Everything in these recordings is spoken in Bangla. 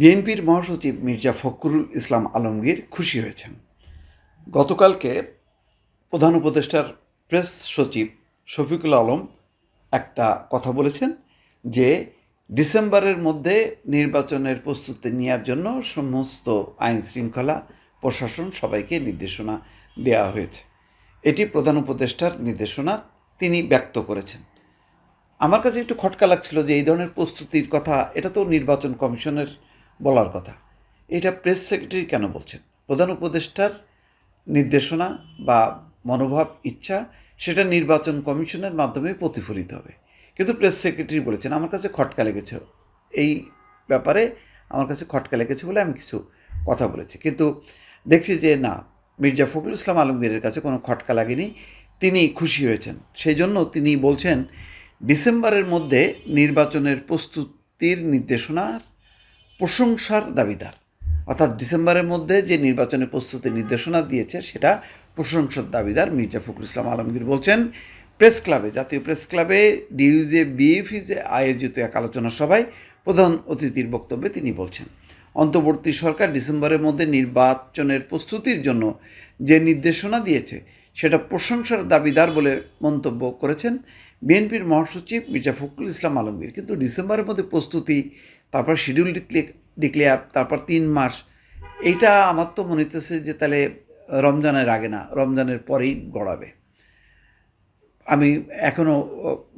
বিএনপির মহাসচিব মির্জা ফখরুল ইসলাম আলমগীর খুশি হয়েছেন। গতকালকে প্রধান উপদেষ্টার প্রেস সচিব শফিকুল আলম একটা কথা বলেছেন যে ডিসেম্বরের মধ্যে নির্বাচনের প্রস্তুতি নেওয়ার জন্য সমস্ত আইন শৃঙ্খলা প্রশাসন সবাইকে নির্দেশনা দেওয়া হয়েছে। এটি প্রধান উপদেষ্টার নির্দেশনা তিনি ব্যক্ত করেছেন। আমার কাছে একটু খটকা লাগছিল যে এই ধরনের প্রস্তুতির কথা, এটা তো নির্বাচন কমিশনের বলার কথা। এটা প্রেস সেক্রেটারি কেন বলছেন? প্রধান উপদেষ্টার নির্দেশনা বা মনোভাব, ইচ্ছা, সেটা নির্বাচন কমিশনের মাধ্যমে প্রতিফলিত হবে। কিন্তু প্রেস সেক্রেটারি বলেছেন, আমার কাছে খটকা লেগেছে এই ব্যাপারে, আমার কাছে খটকা লেগেছে বলে আমি কিছু কথা বলেছি। কিন্তু দেখছি যে না, মির্জা ফখরুল ইসলাম আলমগীরের কাছে কোনো খটকা লাগেনি। তিনি খুশি হয়েছেন। সেই জন্য তিনি বলছেন, ডিসেম্বরের মধ্যে নির্বাচনের প্রস্তুতির নির্দেশনার প্রশংসার দাবিদার। অর্থাৎ ডিসেম্বরের মধ্যে যে নির্বাচনের প্রস্তুতির নির্দেশনা দিয়েছে, সেটা প্রশংসার দাবিদার মির্জা ফখরুল ইসলাম আলমগীর বলছেন। প্রেস ক্লাবে, জাতীয় প্রেস ক্লাবে ডিউজে বিএফিজে আয়োজিত এক আলোচনা সভায় প্রধান অতিথির বক্তব্যে তিনি বলছেন, অন্তর্বর্তী সরকার ডিসেম্বরের মধ্যে নির্বাচনের প্রস্তুতির জন্য যে নির্দেশনা দিয়েছে, সেটা প্রশংসার দাবিদার বলে মন্তব্য করেছেন বিএনপির মহাসচিব মির্জা ফখরুল ইসলাম আলমগীর। কিন্তু ডিসেম্বরের মধ্যে প্রস্তুতি তারপর শিডিউল ডিক্লেয়ার তারপর তিন মাস। এইটা আমার তো মনে হতেছে যে তাহলে রমজানের আগে না, রমজানের পরেই গড়াবে। আমি এখনও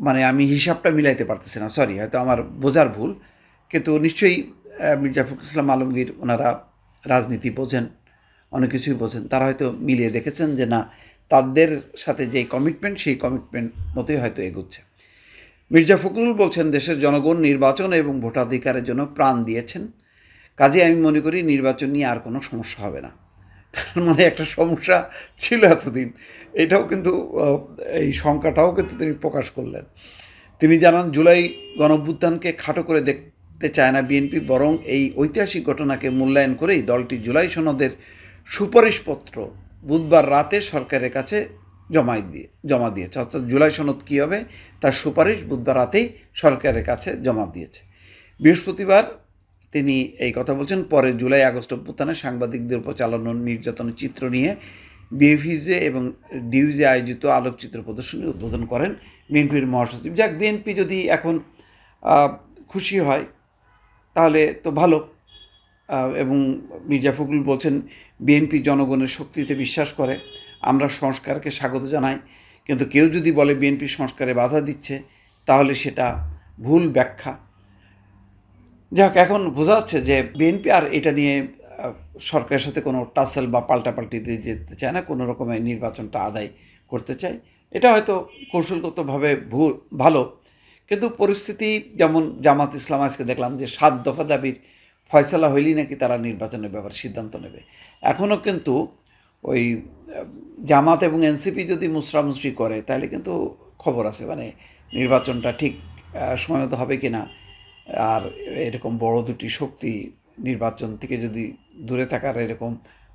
মানে আমি হিসাবটা মিলাইতে পারতেছি না সরি হয়তো আমার বোঝার ভুল, কিন্তু নিশ্চয়ই মির্জা ফখরুল ইসলাম আলমগীর ওনারা রাজনীতি বোঝেন, অনেক কিছুই বোঝেন, তারা হয়তো মিলিয়ে দেখেছেন যে না, তাদের সাথে যে কমিটমেন্ট সেই কমিটমেন্ট মতোই হয়তো এগুচ্ছে। মির্জা ফখরুল বলছেন, দেশের জনগণ নির্বাচন এবং ভোটাধিকারের জন্য প্রাণ দিয়েছেন। কাজে আমি মনে করি নির্বাচন নিয়ে আর কোনো সমস্যা হবে না। তার মানে একটা সমস্যা ছিল এতদিন। এটাও কিন্তু এই শঙ্কাটাও কিন্তু তিনি প্রকাশ করলেন। তিনি জানান, জুলাই গণভ্যুত্থানকে খাটো করে দেখতে চায় না বিএনপি, বরং এই ঐতিহাসিক ঘটনাকে মূল্যায়ন করেই দলটি জুলাই সনদের সুপারিশপত্র বুধবার রাতে সরকারের কাছে জমাই দিয়ে, জমা দিয়েছে। অর্থাৎ জুলাই সনদ কী হবে? তার সুপারিশ বুধবার রাতেই সরকারের কাছে জমা দিয়েছে। বৃহস্পতিবার তিনি এই কথা বলছেন, পরে জুলাই আগস্ট অভ্যুত্থানে সাংবাদিকদের উপর চালানো নির্যাতনের চিত্র নিয়ে বিএফিজে এবং ডিউজে আয়োজিত আলোকচিত্র প্রদর্শনী উদ্বোধন করেন বিএনপির মহাসচিব। যাক, বিএনপি যদি এখন খুশি হয়, তাহলে তো ভালো। এবং মির্জা ফখরুল বলছেন, বিএনপি জনগণের শক্তিতে বিশ্বাস করে। আমরা সংস্কারকে স্বাগত জানাই। কিন্তু কেউ যদি বলে বিএনপি সংস্কারে বাধা দিচ্ছে, তাহলে সেটা ভুল ব্যাখ্যা। যাক, এখন বোঝা যাচ্ছে যে বিএনপি আর এটা নিয়ে সরকারের সাথে কোনো টাসেল বা পাল্টাপাল্টি দিয়ে যেতে চায় না, কোনো রকমের নির্বাচনটা আদায় করতে চায়। এটা হয়তো কৌশলগতভাবে ভুল, ভালো। কিন্তু পরিস্থিতি যেমন জামাত ইসলাম আজকে দেখলাম যে সাত দফা দাবির ফয়সলা হইলেই নাকি তারা নির্বাচনের ব্যাপারে সিদ্ধান্ত নেবে। এখনও কিন্তু ওই, জামাত এবং এনসিপি যদি মুসরামুসরি করে, তাহলে কিন্তু খবর আছে মানে নির্বাচনটা ঠিক সময় মতো হবে কি না আর এরকম বড় দুটি শক্তি নির্বাচন থেকে যদি দূরে থাকার এরকম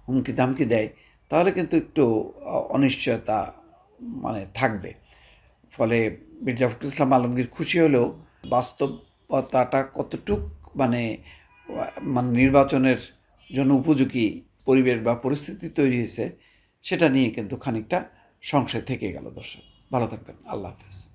হুমকি ধামকি দেয়, তাহলে কিন্তু একটু অনিশ্চয়তা মানে থাকবে। ফলে মির্জা ফখরুল ইসলাম আলমগীর খুশি হলেও বাস্তবতাটা কতটুক মানে মানে নির্বাচনের জন্য উপযোগী পরিবেশ বা পরিস্থিতি তৈরি হয়েছে, সেটা নিয়ে কিন্তু খানিকটা সংশয় থেকে গেল দর্শক। ভালো থাকবেন। আল্লাহ হাফেজ।